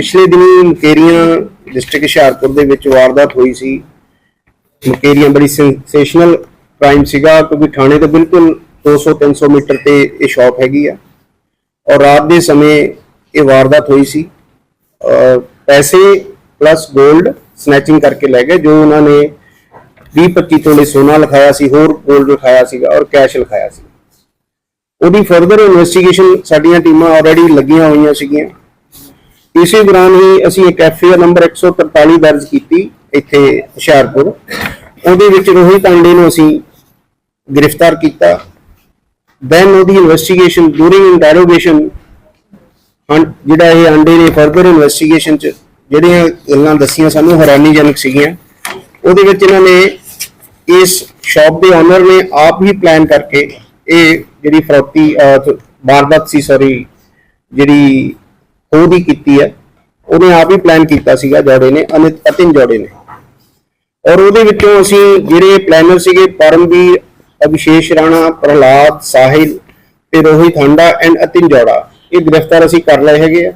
ਪਿਛਲੇ ਦਿਨੀ ਮੁਕੇਰੀਆਂ ਡਿਸਟ੍ਰਿਕਟ ਹੁਸ਼ਿਆਰਪੁਰ ਦੇ ਵਿੱਚ ਵਾਰਦਾਤ ਹੋਈ ਸੀ। ਮੁਕੇਰੀਆਂ ਬੜੀ ਸੈਂਸੇਸ਼ਨਲ ਕ੍ਰਾਈਮ ਸੀਗਾ ਕਿਉਂਕਿ ਥਾਣੇ ਤੋਂ ਬਿਲਕੁਲ 200 300 ਮੀਟਰ ਤੇ ਇਹ ਸ਼ਾਪ ਹੈਗੀ ਆ। ਔਰ ਰਾਤ ਦੇ ਸਮੇਂ ਇਹ ਵਾਰਦਾਤ ਹੋਈ ਸੀ। ਅਹ ਪੈਸੇ ਪਲੱਸ 골ਡ ਸਨੈਚਿੰਗ ਕਰਕੇ ਲੈ ਗਏ, ਜੋ ਉਹਨਾਂ ਨੇ 20 25 ਤੋਲੇ ਸੋਨਾ ਲਿਖਾਇਆ ਸੀ, ਹੋਰ 골ਡ ਲਿਖਾਇਆ ਸੀਗਾ ਔਰ ਕੈਸ਼ ਲਿਖਾਇਆ ਸੀ। ਉਹਦੀ ਫਰਦਰ ਇਨਵੈਸਟੀਗੇਸ਼ਨ ਸਾਡੀਆਂ ਟੀਮਾਂ ਆਲਰੇਡੀ ਲੱਗੀਆਂ ਹੋਈਆਂ ਸੀਗੀਆਂ। ਇਸੇ ਦੌਰਾਨ ਹੀ ਅਸੀਂ ਇੱਕ ਐਫਆਈਆਰ ਨੰਬਰ 143 ਦਰਜ ਕੀਤੀ ਇੱਥੇ ਹੁਸ਼ਿਆਰਪੁਰ। ਉਹਦੇ ਵਿੱਚ ਰੋਹਿਤ ਆਂਡੇ ਨੂੰ ਅਸੀਂ ਗ੍ਰਿਫਤਾਰ ਕੀਤਾ। ਦੈਨ ਉਹਦੀ ਇਨਵੈਸਟੀਗੇਸ਼ਨ ਡੂਰਿੰਗ ਇੰਟਰੋਗੇਸ਼ਨ ਜਿਹੜਾ ਇਹ ਆਂਡੇ ਨੇ ਫਰਦਰ ਇਨਵੈਸਟੀਗੇਸ਼ਨ ਚ ਜਿਹੜੀਆਂ ਗੱਲਾਂ ਦੱਸੀਆਂ ਸਾਨੂੰ ਹੈਰਾਨੀਜਨਕ ਸੀਗੀਆਂ। ਉਹਦੇ ਵਿੱਚ ਇਹਨਾਂ ਨੇ ਇਸ ਸ਼ਾਪ ਦੇ ਓਨਰ ਨੇ ਆਪ ਹੀ ਪਲਾਨ ਕਰਕੇ ਇਹ ਜਿਹੜੀ ਫਰੋਤੀ ਵਾਰਦਾਤ ਸੀ ਸੌਰੀ ਜਿਹੜੀ ਉਹਦੀ ਕੀਤੀ ਹੈ। ਉਹਨੇ ਆਪ ਹੀ ਪਲਾਨ ਕੀਤਾ ਸੀਗਾ, ਜੋੜੇ ਨੇ, ਅਨਿਤ ਅਤਿਨ ਜੋੜੇ ਨੇ। ਔਰ ਉਹਦੇ ਵਿੱਚੋਂ ਅਸੀਂ ਜਿਹੜੇ ਪਲੈਨਰ ਸੀਗੇ ਪਰਮਵੀਰ ਅਭਿਸ਼ੇਸ਼ ਰਾਣਾ, ਪ੍ਰਹਲਾਦ, ਸਾਹਿਲ ਤੇ ਰੋਹਿਤ ਹੰਡਾ ਐਂਡ ਅਤਿਨ ਜੋੜਾ। ਇਹ ਗ੍ਰਿਫਤਾਰ ਅਸੀਂ ਕਰ ਲਏ ਹੈਗੇ ਆ।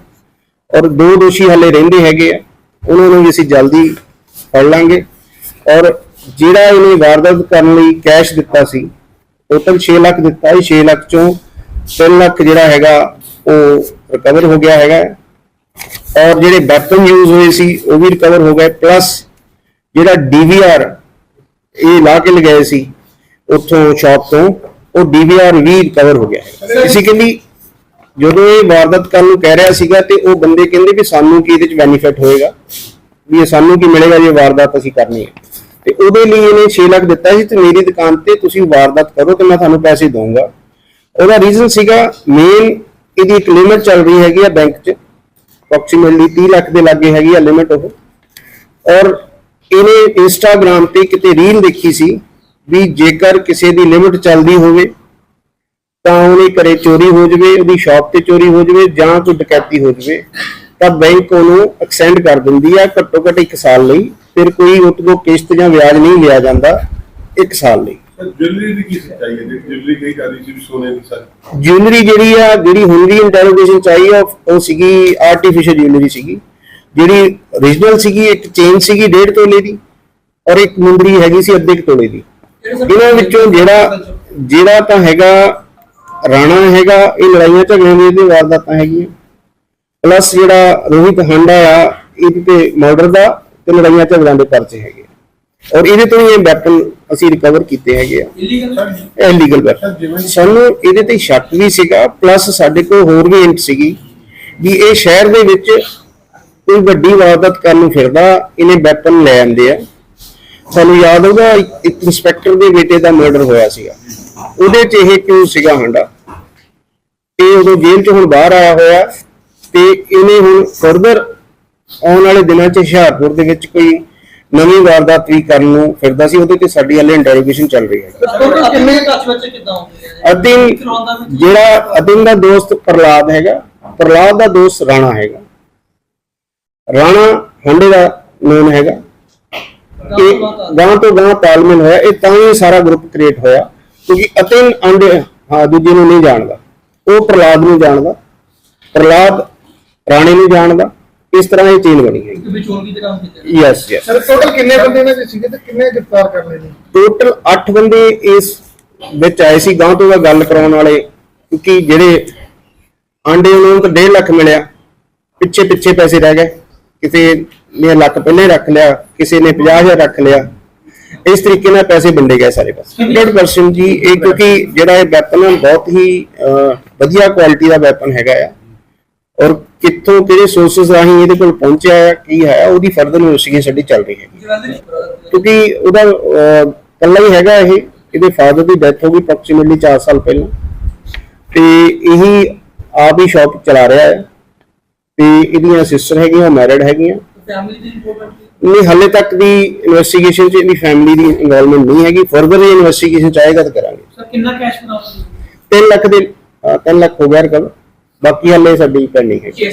ਔਰ ਦੋ ਦੋਸ਼ੀ ਹਲੇ ਰਹਿੰਦੇ ਹੈਗੇ ਆ। ਉਹਨਾਂ ਨੂੰ ਵੀ ਅਸੀਂ ਜਲਦੀ ਫੜ ਲਾਂਗੇ। ਔਰ ਜਿਹੜਾ ਇਹਨੇ ਵਾਰਦਾਤ ਕਰਨ ਲਈ ਕੈਸ਼ ਦਿੱਤਾ ਸੀ ਟੋਟਲ 6 ਲੱਖ ਦਿੱਤਾ। ਸੀ 6 ਲੱਖ ਚੋਂ 3 ਲੱਖ ਜਿਹੜਾ ਹੈਗਾ, ਉਹ ਰਿਕਵਰ ਹੋ ਗਿਆ ਹੈਗਾ। ਔਰ ਜਿਹੜੇ ਵੈਪਨ ਯੂਜ਼ ਹੋਏ ਸੀ, ਉਹ ਵੀ ਰਿਕਵਰ ਹੋ ਗਏ। ਪਲੱਸ ਜਿਹੜਾ ਡੀਵੀਆਰ ਇਹ ਲਾ ਕੇ ਲਗਾਏ ਸੀ, ਉੱਥੋਂ ਸ਼ਾਪ ਤੋਂ, ਉਹ ਡੀਵੀਆਰ ਵੀ ਰਿਕਵਰ ਹੋ ਗਿਆ। ਬੇਸਿਕਲੀ ਜਦੋਂ ਇਹ ਵਾਰਦਾਤ ਕਰਨ ਨੂੰ ਕਹਿ ਰਿਹਾ ਸੀਗਾ ਤੇ ਉਹ ਬੰਦੇ ਕਹਿੰਦੇ ਵੀ ਸਾਨੂੰ ਕੀ ਇਹਦੇ ਚ ਬੈਨੀਫਿਟ ਹੋਏਗਾ, ਵੀ ਇਹ ਸਾਨੂੰ ਕੀ ਮਿਲੇਗਾ ਜੇ ਵਾਰਦਾਤ ਅਸੀਂ ਕਰਨੀ ਹੈ। ਤੇ ਉਹਦੇ ਲਈ ਇਹਨੇ 6 ਲੱਖ ਦਿੱਤਾ ਸੀ ਤੇ ਮੇਰੀ ਦੁਕਾਨ ਤੇ ਤੁਸੀਂ ਵਾਰਦਾਤ ਕਰੋ ਤੇ ਮੈਂ ਤੁਹਾਨੂੰ ਪੈਸੇ ਦਊਂਗਾ। ਉਹਦਾ ਰੀਜ਼ਨ ਸੀਗਾ ਮੇਨ ਇਹਦੀ ਇੱਕ ਲਿਮਿਟ ਚੱਲ ਰਹੀ ਹੈਗੀ ਆ ਬੈਂਕ 'ਚ। ਅਪਰੋਕਸੀਮੇਟਲੀ 30 ਲੱਖ ਦੇ ਲਾਗੇ ਹੈਗੀ ਆ ਲਿਮਿਟ ਉਹ। ਔਰ ਇਹਨੇ ਇੰਸਟਾਗ੍ਰam ਤੇ ਕਿਤੇ ਰੀਲ ਦੇਖੀ ਸੀ ਵੀ ਜੇਕਰ ਕਿਸੇ ਦੀ ਲਿਮਿਟ ਚੱਲਦੀ ਹੋਵੇ, ਤਾਂ ਉਹਦੇ ਘਰੇ ਚੋਰੀ ਹੋ ਜਵੇ, ਉਹਦੀ ਸ਼ਾਪ ਤੇ ਚੋਰੀ ਹੋ ਜਵੇ ਜਾਂ ਕੋਈ ਡਕੈਤੀ ਹੋ ਜਵੇ, ਤਾਂ ਬੈਂਕ ਉਹਨੂੰ ਐਕਸਟੈਂਡ ਕਰ ਦਿੰਦੀ ਆ ਘੱਟੋ ਘੱਟ 1 ਸਾਲ ਲਈ। ਫਿਰ ਕੋਈ ਉਹ ਤੋਂ ਕਿਸ਼ਤ ਜਾਂ ਵਿਆਜ ਨਹੀਂ ਲਿਆ ਜਾਂਦਾ 1 ਸਾਲ ਲਈ। ਜੁਐਲਰੀ ਦੀ ਕੀ ਸੱਚਾਈ ਹੈ? ਜੁਐਲਰੀ ਕਈ ਕਰਦੀ ਸੀ ਵੀ ਸੋਨੇ ਦੀ ਸਾਰੀ। ਜੁਐਲਰੀ ਜਿਹੜੀ ਆ ਜਿਹੜੀ ਹੁਣ ਦੀ ਇੰਟਰੋਗੇਸ਼ਨ ਚਾਹੀ ਆ ਉਹ- ਸੀਗੀ ਆਰਟੀਫੀਸ਼ੀਅਲ ਜੁਐਲਰੀ ਸੀਗੀ। ਜਿਹੜੀ origignal ਸੀਗੀ ਇੱਕ ਚੇਨ ਸੀਗੀ 1.5 ਤੋਲੇ ਦੀ ਔਰ ਇੱਕ ਮੁੰਦਰੀ ਹੈਗੀ ਸੀ ਅੱਧੇ ਤੋਲੇ ਦੀ। ਇਹਨਾਂ ਵਿੱਚੋਂ ਜਿਹੜਾ ਜਿਹੜਾ ਤਾਂ ਹੈਗਾ ਰਾਣਾ ਹੈਗਾ ਇਹ ਲੜਾਈਆਂ ਝਗੜਿਆਂ ਦੀ ਇਹਦੀ ਵਾਰਦਾਤਾਂ ਹੈਗੀਆਂ। ਪਲੱਸ ਜਿਹੜਾ ਰੋਹਿਤ ਹਾਂਡਾ ਆ ਇਹਦੇ ਤੇ ਮਰਡਰ ਦਾ ਤੇ ਲੜਾਈਆਂ ਝਗੜਿਆਂ ਦੇ ਪਰਚੇ ਹੈਗੇ। ਔਰ ਇਹਦੇ ਤੋਂ ਹੀ ਇਹ ਵੈਪਨ ਅਸੀਂ ਰਿਕਵਰ ਕੀਤੇ ਹੈਗੇ ਆ। ਇਹ ਲੀਗਲ ਵੈਪਨ ਸਾਨੂੰ ਇਹਦੇ ਤੇ ਸ਼ੱਕ ਵੀ ਸੀਗਾ ਪਲੱਸ ਸਾਡੇ ਕੋਲ ਹੋਰ ਵੀ ਹਿੰਟ ਸੀਗੀ ਵੀ ਇਹ ਸ਼ਹਿਰ ਦੇ ਵਿੱਚ ਕੋਈ ਵੱਡੀ ਵਾਰਦਾਤ ਕਰਨ ਨੂੰ ਫਿਰਦਾ ਇਹਨੇ ਵੈਪਨ ਲੈ ਆਂਦੇ ਆ। ਸਾਨੂੰ ਯਾਦ ਹੋਊਗਾ ਇੱਕ- ਇੰਸਪੈਕਟਰ ਦੇ ਬੇਟੇ ਦਾ ਮਰਡਰ ਹੋਇਆ ਸੀਗਾ। ਉਹਦੇ ਚ ਇਹ ਕਿਉਂ ਸੀਗਾ ਹੰਡਾ ਇਹ ਉਦੋਂ ਜੇਲ੍ਹ ਚ ਹੁਣ ਬਾਹਰ ਆਇਆ ਹੋਇਆ ਤੇ ਇਹਨੇ ਹੁਣ ਫਰਦਰ ਆਉਣ ਵਾਲੇ ਦਿਨਾਂ ਚ ਹੁਸ਼ਿਆਰਪੁਰ ਦੇ ਵਿੱਚ ਕੋਈ ਨਵੀਂ ਵਾਰਦਾਤ ਵੀ ਕਰਨ ਨੂੰ ਫਿਰਦਾ ਸੀ ਉਹਦੇ ਤੇ ਸਾਡੀ ਹਾਲੇ ਇੰਟਰੋਗੇਸ਼ਨ ਚੱਲ ਰਹੀ ਹੈ। ਟੋਟਲ ਕਿੰਨੇ ਟੱਚ ਵਿੱਚ ਕਿੱਦਾਂ ਹੁੰਦੇ ਆ ਅਦਿਨ ਜਿਹੜਾ ਅਦਿਨ ਦਾ ਦੋਸਤ ਪ੍ਰਲਾਦ ਹੈਗਾ ਪ੍ਰਲਾਦ ਦਾ ਦੋਸਤ ਰਾਣਾ ਹੈਗਾ। ਰਾਣਾ ਹੰਡੇ ਦਾ ਨਾਮ ਹੈਗਾ। ਇਹ ਗਾਂ ਤੋਂ ਗਾਂ ਤਾਲਮੇਲ ਹੋਇਆ ਇਹ ਤਾਂ ਹੀ ਸਾਰਾ ਗਰੁੱਪ ਕ੍ਰੀਏਟ ਹੋਇਆ ਕਿਉਂਕਿ ਅਤਿਨ ਆਂਡੇ ਹਾਂ ਦੂਜੇ ਨੂੰ ਨਹੀਂ ਜਾਣਦਾ। ਉਹ ਪ੍ਰਲਾਦ ਨੂੰ ਜਾਣਦਾ। ਪ੍ਰਲਾਦ ਰਾਣੇ ਨੂੰ ਜਾਣਦਾ। ਇਸ ਤਰ੍ਹਾਂ ਇਹ ਚੇਨ ਬਣੀ ਹੈਗੀ ਵਿਚੋਲਗੀ ਦੇ ਕੰਮ ਕੀਤੇ ਯੈਸ ਯੈਸ ਸਰ ਟੋਟਲ ਕਿੰਨੇ ਬੰਦੇ ਨੇ ਜੀ ਸੀਗੇ ਤੇ ਕਿੰਨੇ ਗ੍ਰਿਫਤਾਰ ਕਰ ਲਏ ਨੇ? ਟੋਟਲ 8 ਬੰਦੇ ਇਸ ਵਿੱਚ ਆਏ ਸੀ ਗਾਂ ਤੋਂ ਗੱਲ ਕਰਾਉਣ ਵਾਲੇ ਕਿਉਂਕਿ ਜਿਹੜੇ ਆਂਡੇ ਉਹਨਾਂ ਨੂੰ ਤਾਂ 1.5 ਲੱਖ ਮਿਲਿਆ। ਪਿੱਛੇ ਪਿੱਛੇ ਪੈਸੇ ਰਹਿ ਗਏ। ਕਿਸੇ ਨੇ ਲੱਖ ਪਹਿਲੇ ਰੱਖ ਲਿਆ ਕਿਸੇ ਨੇ 50000 ਰੱਖ ਲਿਆ। ਇਸ ਤਰੀਕੇ ਨਾਲ ਪੈਸੇ ਵੰਡੇ ਗਏ ਸਾਰੇ ਪਾਸੇ। 100% ਜੀ ਇਹ ਕਿਉਂਕਿ ਜਿਹੜਾ ਇਹ ਵੈਪਨ ਹੈ ਬਹੁਤ ਹੀ ਵਧੀਆ ਕੁਆਲਿਟੀ ਦਾ ਵੈਪਨ ਹੈਗਾ ਆ। ਔਰ ਕਿੱਥੋਂ ਕਿਹੜੇ ਸੋਰਸਸ ਰਾਹੀਂ ਇਹਦੇ ਕੋਲ ਪਹੁੰਚਿਆ ਹੈ ਕੀ ਹੈ ਉਹਦੀ ਫਰਦਰ ਇਨਵੈਸਟੀਗੇਸ਼ਨ ਸਾਡੀ ਚੱਲ ਰਹੀ ਹੈ। ਕਿਉਂਕਿ ਉਹਦਾ ਇਕੱਲਾ ਹੀ ਹੈਗਾ ਇਹ ਇਹਦੇ ਫਾਦਰ ਦੀ ਡੈਥ ਹੋ ਗਈ ਅਪਰੋਕਸੀਮੇਟਲੀ 4 ਸਾਲ ਪਹਿਲਾਂ। ਤੇ ਇਹੀ ਆਪ ਹੀ ਸ਼ਾਪ ਚਲਾ ਰਿਹਾ ਹੈ। ਤੇ ਇਹਦੀਆਂ ਸਿਸਟਰ ਹੈਗੀਆਂ ਮੈਰਿਡ ਹੈਗੀਆਂ। ਫੈਮਿਲੀ ਦੀ ਇੰਪੋਰਟੈਂਟ ਨਹੀਂ ਹਾਲੇ ਤੱਕ ਦੀ ਇਨਵੈਸਟੀਗੇਸ਼ਨ 'ਚ ਇਹਦੀ ਫੈਮਿਲੀ ਦੀ ਇਨਵੋਲਵਮੈਂਟ ਨਹੀਂ ਹੈਗੀ। ਫਰਦਰ ਇਨਵੈਸਟੀਗੇਸ਼ਨ ਚਾਹੇਗਾ ਤਾਂ ਕਰਾਂਗੇ। ਸਰ ਕਿੰਨਾ ਕੈਸ਼ ਬਰਾਮਦ 3 ਲੱਖ ਦੇ 3 ਲੱਖ ਹੋ ਗਿਆ ਰਿਕਵਰ ਬਾਕੀ ਹਾਲੇ ਸਾਡੀ ਪੈਂਡਿੰਗ ਹੈ।